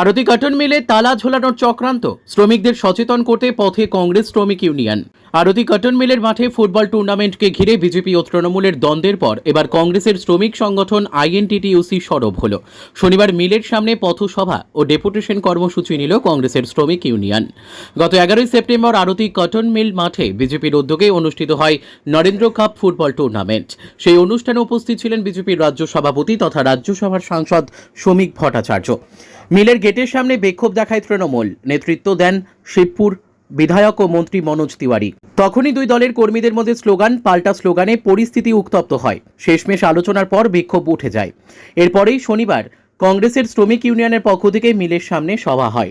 আরতি cotton মিলে তালা ঝোলানোর চক্রান্ত। শ্রমিকদের সচেতন করতে পথে কংগ্রেস শ্রমিক ইউনিয়ন। আরতি কটন মিলের মাঠে ফুটবল টুর্নামেন্টকে ঘিরে বিজেপি ও তৃণমূলের দ্বন্দ্বের পর এবার কংগ্রেসের শ্রমিক সংগঠন আইএনটিটিইউসি সরব হল। শনিবার মিলের সামনে পথসভা ও ডেপুটেশন কর্মসূচি নিল কংগ্রেসের শ্রমিক ইউনিয়ন। গত এগারোই সেপ্টেম্বর আরতি কটন মিল মাঠে বিজেপির উদ্যোগে অনুষ্ঠিত হয় নরেন্দ্র কাপ ফুটবল টুর্নামেন্ট। সেই অনুষ্ঠানে উপস্থিত ছিলেন বিজেপির রাজ্য সভাপতি তথা রাজ্যসভার সাংসদ শ্রমিক ভট্টাচার্য। মিলের গেটের সামনে বিক্ষোভ দেখায় তৃণমূল। নেতৃত্ব দেন শিবপুর বিধায়ক ও মন্ত্রী মনোজ তিওয়ারি। তখনই দুই দলের কর্মীদের মধ্যে স্লোগান, পাল্টা স্লোগানে পরিস্থিতি উত্তপ্ত হয়। শেষমেশ আলোচনার পর বিক্ষোভ উঠে যায়। এরপরেই শনিবার কংগ্রেসের শ্রমিক ইউনিয়নের পক্ষ থেকে মিলের সামনে সভা হয়।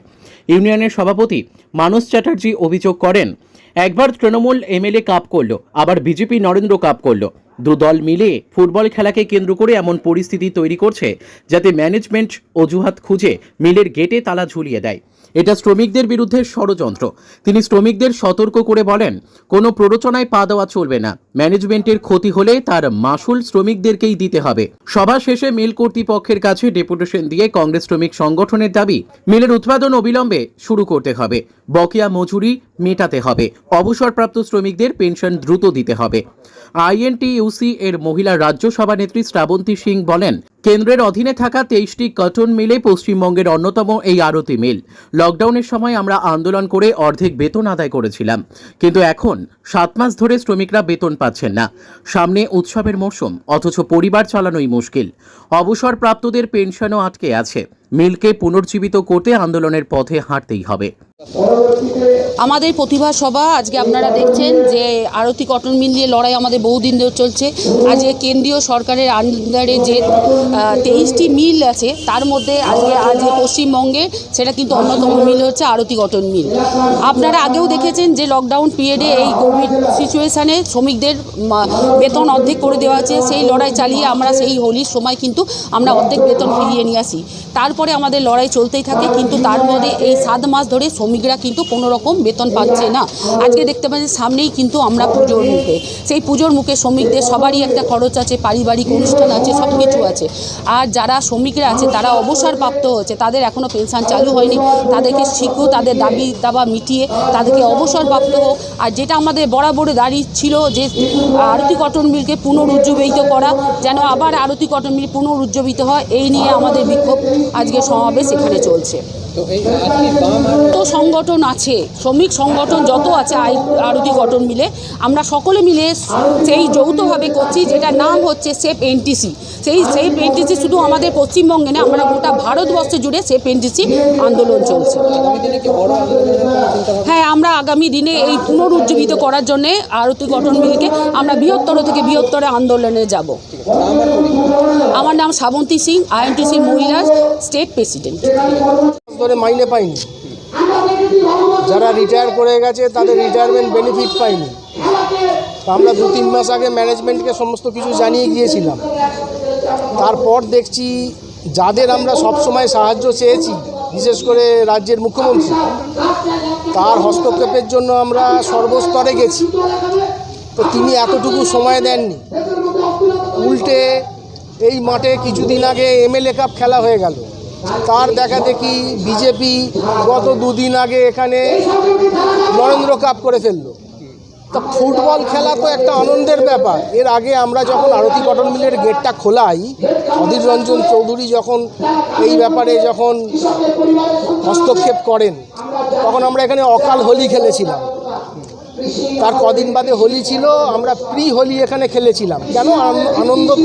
ইউনিয়নের সভাপতি মানস চ্যাটার্জি অভিযোগ করেন, একবার তৃণমূল এমএলএ কাপ করল, আবার বিজেপি নরেন্দ্র কাপ করল। দু দল মিলে ফুটবল খেলাকে কেন্দ্র করে এমন পরিস্থিতি তৈরি করছে, যাতে ম্যানেজমেন্ট অজুহাত খুঁজে মিলের গেটে তালা ঝুলিয়ে দেয়। এটা শ্রমিকদের বিরুদ্ধে ষড়যন্ত্র। তিনি শ্রমিকদের সতর্ক করে বলেন, কোনো প্ররোচনায় পা দেওয়া চলবে না। ম্যানেজমেন্টের ক্ষতি হলে তার মাসুল শ্রমিকদেরকেই দিতে হবে। সভা শেষে মিল কর্তৃপক্ষের কাছে ডেপুটেশন দিয়ে কংগ্রেস শ্রমিক সংগঠনের দাবি, মিলের উৎপাদন অবিলম্বে শুরু করতে হবে। বকেয়া মজুরি মেটাতে হবে। অবসরপ্রাপ্ত শ্রমিকদের পেনশন দ্রুত দিতে হবে। আইএনটিইউসি এর মহিলা রাজ্য সভানেত্রী শ্রাবন্তী সিং বলেন, কেন্দ্রের অধীনে থাকা তেইশটি কটন মিলে পশ্চিমবঙ্গের অন্যতম এই আরতি মিল। লকডাউনের সময় আমরা আন্দোলন করে অর্ধেক বেতন আদায় করেছিলাম। কিন্তু এখন, সাত মাস ধরে শ্রমিকরা বেতন পাচ্ছেন না। সামনে উৎসবের মরশুম, অথচ পরিবার চালানোই মুশকিল। অবসরপ্রাপ্তদের পেনশনও আটকে আছে। মিলকে পুনর্জীবিত করতে আন্দোলনের পথে হাঁটতেই হবে। আমাদের প্রতিভা সভা, আজকে আপনারা দেখছেন যে আরতি কটন মিল নিয়ে লড়াই আমাদের বহুদিন ধরে চলছে। আজকে কেন্দ্রীয় সরকারের আন্ডারে যে তেইশটি মিল আছে, তার মধ্যে আজকে আজকে পশ্চিমবঙ্গে সেটা কিন্তু অন্যতম মিল হচ্ছে আরতি কটন মিল। আপনারা আগেও দেখেছেন যে লকডাউন পিরিয়ডে এই কোভিড সিচুয়েশানে শ্রমিকদের বেতন অর্ধেক করে দেওয়া আছে সেই লড়াই চালিয়ে আমরা সেই হোলির সময় কিন্তু আমরা অর্ধেক বেতন ফিরিয়ে নিয়ে আসি। তারপরে আমাদের লড়াই চলতেই থাকে, কিন্তু তার মধ্যে এই সাত মাস ধরে শ্রমিকরা কিন্তু কোনো রকম বেতন পাচ্ছে না। আজকে দেখতে পাচ্ছি সামনেই কিন্তু আমরা পুজোর মুখে। সেই পুজোর মুখে শ্রমিকদের সবারই একটা খরচ আছে, পারিবারিক অনুষ্ঠান আছে সব কিছু আছে। আর যারা শ্রমিকরা আছে, তারা অবসরপ্রাপ্ত হচ্ছে, তাদের এখনও পেনশন চালু হয়নি। তাদেরকে শীঘ্র তাদের দাবি দাবা মিটিয়ে তাদেরকে অবসরপ্রাপ্ত হোক। আর যেটা আমাদের বরাবর দাঁড়ি ছিল যে আরতি কটন মিলকে পুনরুজ্জীবিত করা, যেন আবার আরতি কটন মিল পুনরুজ্জীবিত হয়, এই নিয়ে আমাদের বিক্ষোভ আজকে সমাবেশ এখানে চলছে। যত সংগঠন আছে শ্রমিক সংগঠন যত আছে আই আরতি গঠন মিলে আমরা সকলে মিলে সেই যৌথভাবে করছি যেটার নাম হচ্ছে সেফ এনটিসি। সেই সেফ এনটিসি শুধু আমাদের পশ্চিমবঙ্গে না আমরা গোটা ভারতবর্ষ জুড়ে সেফ এনটিসি আন্দোলন চলছে। হ্যাঁ আমরা আগামী দিনে এই পুনরুজ্জীবিত করার জন্যে আরতি গঠন মিলকে আমরা বৃহত্তর থেকে বৃহত্তর আন্দোলনে যাব। আমার নাম শ্রাবন্তী সিং আইএনটিসি মহিলা স্টেট প্রেসিডেন্ট। ধরে মাইনে পাইনি। যারা রিটায়ার করে গেছে, তাদের রিটায়ারমেন্ট বেনিফিট পাইনি। তো আমরা দু তিন মাস আগে ম্যানেজমেন্টকে সমস্ত কিছু জানিয়ে গিয়েছিলাম। তারপর দেখছি যাদের আমরা সব সময় সাহায্য চেয়েছি, বিশেষ করে রাজ্যের মুখ্যমন্ত্রী, তার হস্তক্ষেপের জন্য আমরা সর্বস্তরে গেছি। তো তিনি এতটুকু সময় দেননি। উল্টে এই মাঠে কিছুদিন আগে এমএলএ কাপ খেলা হয়ে গেল। তার দেখা দেখি বিজেপি গত দুদিন আগে এখানে নরেন্দ্র কাপ করে ফেলল। তা ফুটবল খেলা তো একটা আনন্দের ব্যাপার। এর আগে আমরা যখন আরতি কটন মিলের গেটটা খোলাই, অধীর রঞ্জন চৌধুরী যখন এই ব্যাপারে যখন হস্তক্ষেপ করেন, তখন আমরা এখানে অকাল হোলি খেলেছিলাম। তার কদিন বাদে হোলি ছিল, আমরা প্রি হোলি এখানে খেলেছিলাম। কেন? আন- আনন্দতে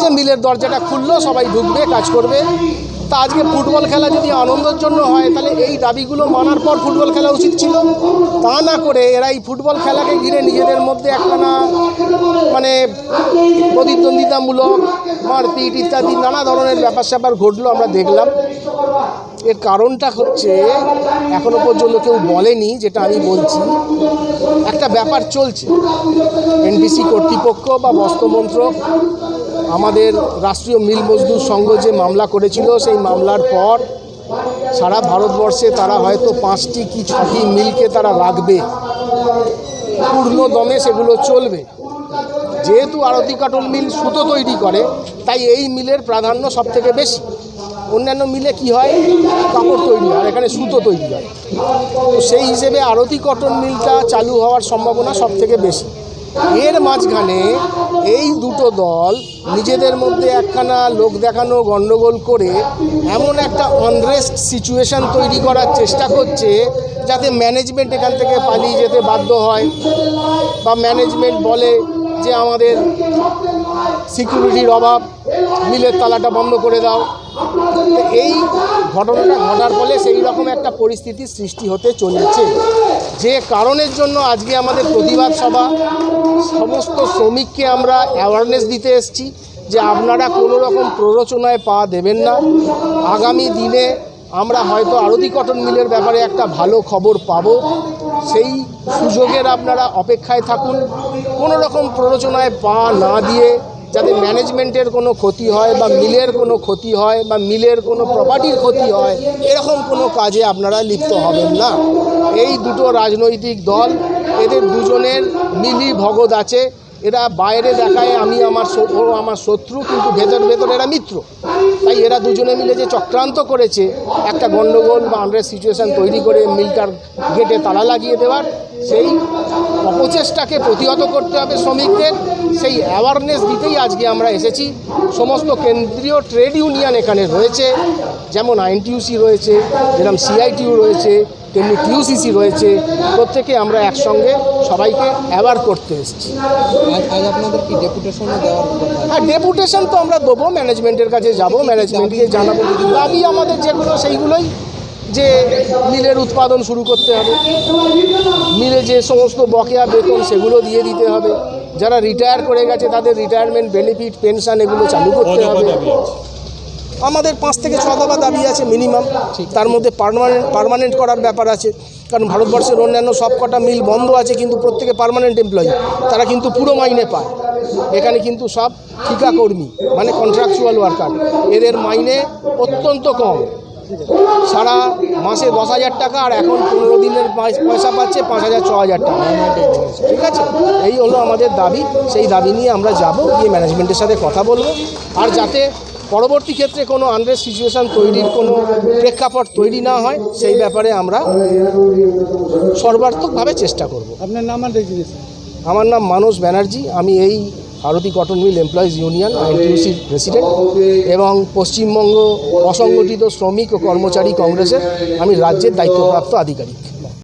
যে মিলের দরজাটা খুললো, সবাই ঢুকবে, কাজ করবে। তা আজকে ফুটবল খেলা যদি আনন্দের জন্য হয়, তাহলে এই দাবিগুলো মানার পর ফুটবল খেলা উচিত ছিল। তা না করে এরা এই ফুটবল খেলাকে ঘিরে নিজেদের মধ্যে একখানা মানে প্রতিদ্বন্দ্বিতামূলক মারপিট ইত্যাদি নানা ধরনের ব্যাপার স্যাপার ঘটলো আমরা দেখলাম। এর কারণটা হচ্ছে, এখনও পর্যন্ত কেউ বলেনি, যেটা আমি বলছি, একটা ব্যাপার চলছে। এনডিসি কর্তৃপক্ষ বা বস্ত্রমন্ত্রক আমাদের রাষ্ট্রীয় মিল মজদুর সংঘ যে মামলা করেছিল, সেই মামলার পর সারা ভারতবর্ষে তারা হয়তো পাঁচটি কি ছটি মিলকে তারা রাখবে। পূর্ণ দমে সেগুলো চলবে। যেহেতু আরতি কাটন মিল সুতো তৈরি করে, তাই এই মিলের প্রাধান্য সবথেকে বেশি। অন্যান্য মিলে কি হয়? কাপড় তৈরি হয় এখানে সুতো তৈরি হয়। তো সেই হিসেবে আরতি কটন মিলটা চালু হওয়ার সম্ভাবনা সব থেকে বেশি। এর মাঝখানে এই দুটো দল নিজেদের মধ্যে একখানা লোক দেখানো গণ্ডগোল করে এমন একটা অনরেস্ট সিচুয়েশন তৈরি করার চেষ্টা করছে যাতে ম্যানেজমেন্ট এখান থেকে পালিয়ে যেতে বাধ্য হয় বা ম্যানেজমেন্ট বলে যে আমাদের সিকিউরিটির অভাব মিলের তালাটা বন্ধ করে দাও। এই ঘটনাটা ঘটার ফলে সেই রকম একটা পরিস্থিতির সৃষ্টি হতে চলেছে। যে কারণের জন্য আজকে আমাদের প্রতিবাদ সভা, সমস্ত শ্রমিককে আমরা অ্যাওয়ারনেস দিতে এসেছি যে আপনারা কোনো রকম প্ররোচনায় পা দেবেন না। আগামী দিনে আমরা হয়তো আরতি কটন মিলের ব্যাপারে একটা ভালো খবর পাবো। সেই সুযোগের আপনারা অপেক্ষায় থাকুন। কোনো রকম প্ররোচনায় পা না দিয়ে যাতে ম্যানেজমেন্টের কোনো ক্ষতি হয় বা মিলের কোনো ক্ষতি হয় বা মিলের কোনো প্রপার্টির ক্ষতি হয়, এরকম কোনো কাজে আপনারা লিপ্ত হবেন না। এই দুটো রাজনৈতিক দল, এদের দুজনের মিলি ভগত আছে। এরা বাইরে দেখায় আমি আমার আমার শত্রু, কিন্তু ভেতর ভেতর এরা মিত্র। তাই এরা দুজনে মিলে যে চক্রান্ত করেছে, একটা গণ্ডগোল বা আন্ডার সিচুয়েশন তৈরি করে মিলটার গেটে তালা লাগিয়ে দেওয়ার সেই অপচেষ্টাকে প্রতিহত করতে হবে শ্রমিকদের। সেই অ্যাওয়ারনেস দিতেই আজকে আমরা এসেছি। সমস্ত কেন্দ্রীয় ট্রেড ইউনিয়ন এখানে রয়েছে যেমন আইনটিউসি রয়েছে যেরকম সিআইটিউ রয়েছে তেমনি টিউসিসি রয়েছে। প্রত্যেকে আমরা একসঙ্গে সবাইকে অ্যাওয়ার করতে এসেছি। হ্যাঁ ডেপুটেশন তো আমরা দেবো। ম্যানেজমেন্টের কাছে যাব। ম্যানেজমেন্টকে জানাব। দাবি আমাদের যেগুলো সেইগুলোই যে মিলের উৎপাদন শুরু করতে হবে। মিলে যে সমস্ত বকেয়া বেতন সেগুলো দিয়ে দিতে হবে। যারা রিটায়ার করে গেছে তাদের রিটায়ারমেন্ট বেনিফিট পেনশন এগুলো চালু করতে হবে। আমাদের পাঁচ থেকে ছ দফা দাবি আছে মিনিমাম তার মধ্যে পার্মানেন্ট পার্মানেন্ট করার ব্যাপার আছে। কারণ ভারতবর্ষের অন্যান্য সব কটা মিল বন্ধ আছে কিন্তু প্রত্যেকে পার্মানেন্ট এমপ্লয়ি তারা কিন্তু পুরো মাইনে পায়। এখানে কিন্তু সব ঠিকা কর্মী মানে কন্ট্রাকচুয়াল ওয়ার্কার এদের মাইনে অত্যন্ত কম। সারা মাসে দশ হাজার টাকা আর এখন পনেরো দিনের পয়সা পাচ্ছে পাঁচ হাজার ছ হাজার টাকা। ঠিক আছে? এই হলো আমাদের দাবি। সেই দাবি নিয়ে আমরা যাব গিয়ে ম্যানেজমেন্টের সাথে কথা বলব। আর যাতে পরবর্তী ক্ষেত্রে কোনো আনরেস্ট সিচুয়েশন তৈরির কোনো প্রেক্ষাপট তৈরি না হয় সেই ব্যাপারে আমরা সর্বাত্মকভাবে চেষ্টা করব। আপনার নাম আর আমার নাম মানস ব্যানার্জি। আমি এই Arati cotton mill employees union আইনটিউসির president এবং পশ্চিমবঙ্গ অসংগঠিত শ্রমিক ও কর্মচারী কংগ্রেসের, আমি রাজ্যের দায়িত্বপ্রাপ্ত আধিকারিক।